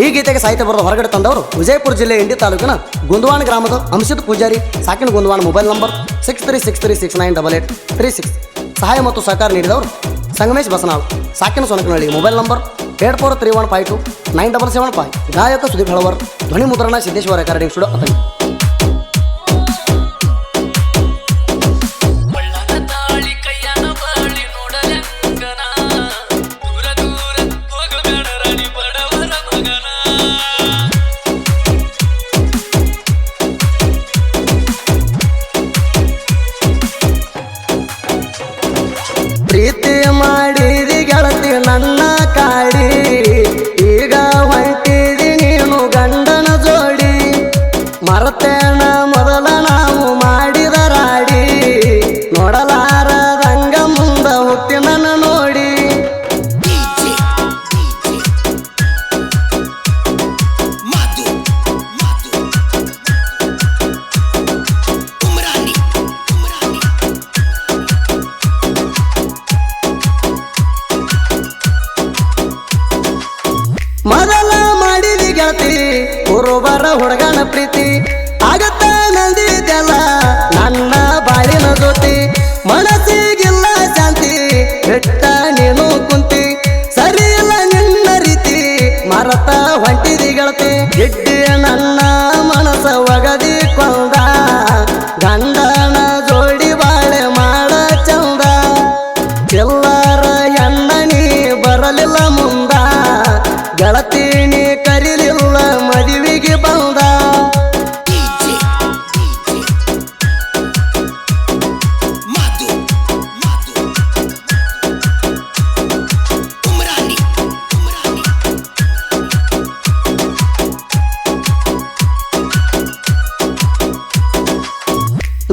ಈ ಗೀತೆಗೆ ಸಾಹಿತ್ಯ ಬರೆದ ಹೊರಗಡೆ ತಂದವರು ವಿಜಯಪುರ ಜಿಲ್ಲೆ ಇಂಡಿ ತಾಲೂಕಿನ ಗುಂದವಾಣ ಗ್ರಾಮದ ಅಂಶಿತ್ Pujari ಸಾಕಿನ Gundavana mobile number six three six three six nine double eight three six ಸಹಾಯ ಮತ್ತು ಸಹಕಾರ ನೀಡಿದವರು Sangamesh Basanal, ಸಾಕಿನ Sonakanahalli mobile number eight four three one five two nine double seven five ಗಾಯಕ ಸುದೀಪ್ ಹಳವರ್ ಧ್ವನಿ ಮುದ್ರಣ ಸಿದ್ದೇಶ್ವರ ರೆಕಾರ್ಡಿಂಗ್ ಸ್ಟುಡಿಯೋ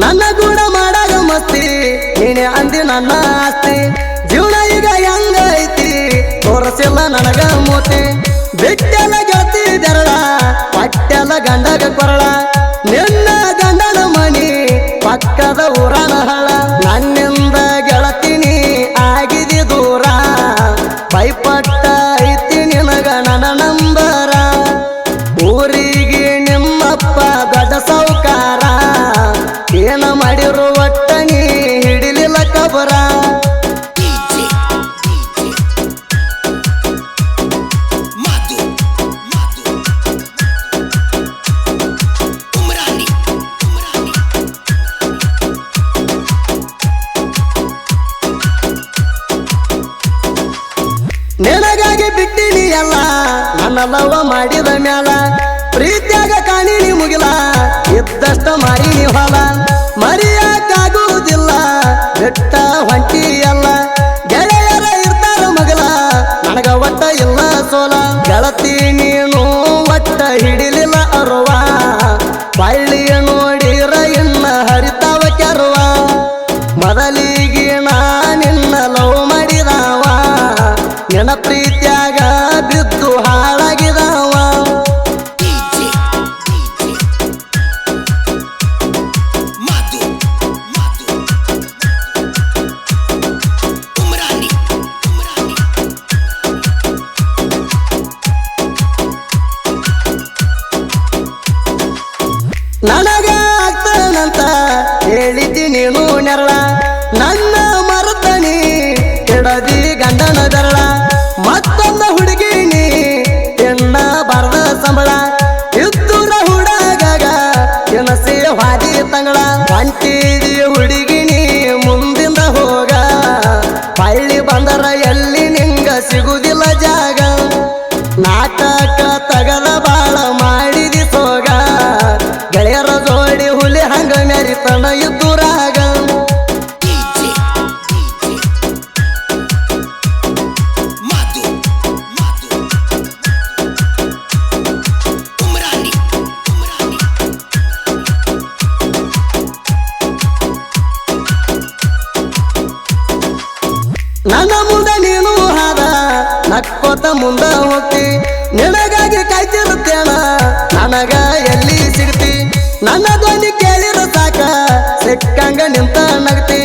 ನನ್ನ ಗುಣ ಮಾಡಾಗ ಮಸ್ತಿ, ನೀನೆ ಅಂದಿ ನನ್ನ ಆಸ್ತಿ. ಜೀವನ ಈಗ ಹೆಂಗ ಐತಿ ತೋರಸಿಲ್ಲ ನನಗ ಮೋತಿ. ಬಿಟ್ಟೆಲ್ಲ ಗೆಳತಿ ದರಳ ಪಟ್ಟೆಲ್ಲ ಗಂಡಗ ಕೊರಳ. ನಿನ್ನ ಗಂಡನ ಮನಿ ಪಕ್ಕದ ಊರನ ನಿನಗಾಗಿ ಬಿಟ್ಟಿನಿ ಎಲ್ಲ ನನ್ನ ಲವ ಮಾಡಿದ ಮ್ಯಾಲ. ಪ್ರೀತಿಯಾಗ ಕಾಣಿನಿ ಮುಗಿಲ, ಇದ್ದಷ್ಟ ಮಾರಿನಿ ಹೊಲ. ಮರಿಯಾಕಾಗುವುದಿಲ್ಲ ಬೆಟ್ಟ ಹೊಂಟಿ ಎಲ್ಲ ಗೆಳೆಯರ ಇರ್ತಾರ ಮಗಲ, ನನಗ ಒಟ್ಟ ಇಲ್ಲ ಸೋಲ. ಗೆಳತಿ ನೀನು ಒಟ್ಟ ಹಿಡಿಲಿಲ್ಲ ಅರುವ. ಪಳ್ಳಿಯ ಪ್ರೀತ್ಯಾಗ ಬಿದ್ದು ಹಾಳಾಗಿದವ. ನನಗ ಆಗ್ತಾನಂತ ಹೇಳಿದ್ದೀನಿ ನೀನು ನೆರಳ. ಸಿಗುದಿಲ್ಲ ಜಾಗ. ನಾಟಕ ತಗದ ಬಾಳ ಮಾಡಿದಿ ಸೋಗ. ಗೆಳೆಯರ ಜೋಡಿ ಹುಲಿ ಹಂಗ ಮೆರಿತನ ಇದ್ದು ರಾಗ. ನನ್ನ ಮುಂದೆ ನಕ್ಕೋತ ಮುಂದ ಹೋಗ್ತಿ. ನಿನಗಾಗಿ ಕಾಯ್ತಿರುತ್ತೇನ ನನಗ ಎಲ್ಲಿ ಸಿಗ್ತಿ? ನನ್ನ ಧ್ವನಿ ಕೇಳಿರೋ ಸಾಕ, ಸಿಕ್ಕಂಗ ನಿಂತ ನಗ್ತಿ.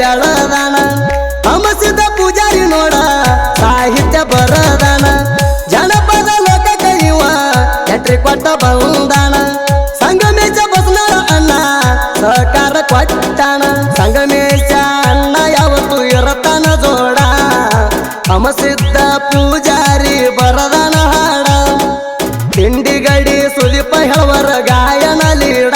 ಬ್ಯಾಳದಾನ ಅಮಸಿದ ಪೂಜಾರಿ ನೋಡ ಸಾಹಿತ್ಯ ಬರದಾನ ಜನಪದ ಲೋಕ ಕೈಯುವ ಎಟ್ರಿ ಕೊಟ್ಟ ಬಂದಾನ ಸಂಗಮೇಶ ಬಸನಾರ ಅಣ್ಣ ಸಹಕಾರ ಕೊಟ್ಟಾನ ಸಂಗಮೇಶ ಅಣ್ಣ ಯಾವತ್ತು ಇರತಾನ ಜೋಡ ಅಮಸಿದ್ದ ಪೂಜಾರಿ ಬರದಾನ ಹಾಡ ತಿಂಡಿಗಡಿ ಸುಲಿಪ ಹೇಳವರ ಗಾಯನ ಲೀಡ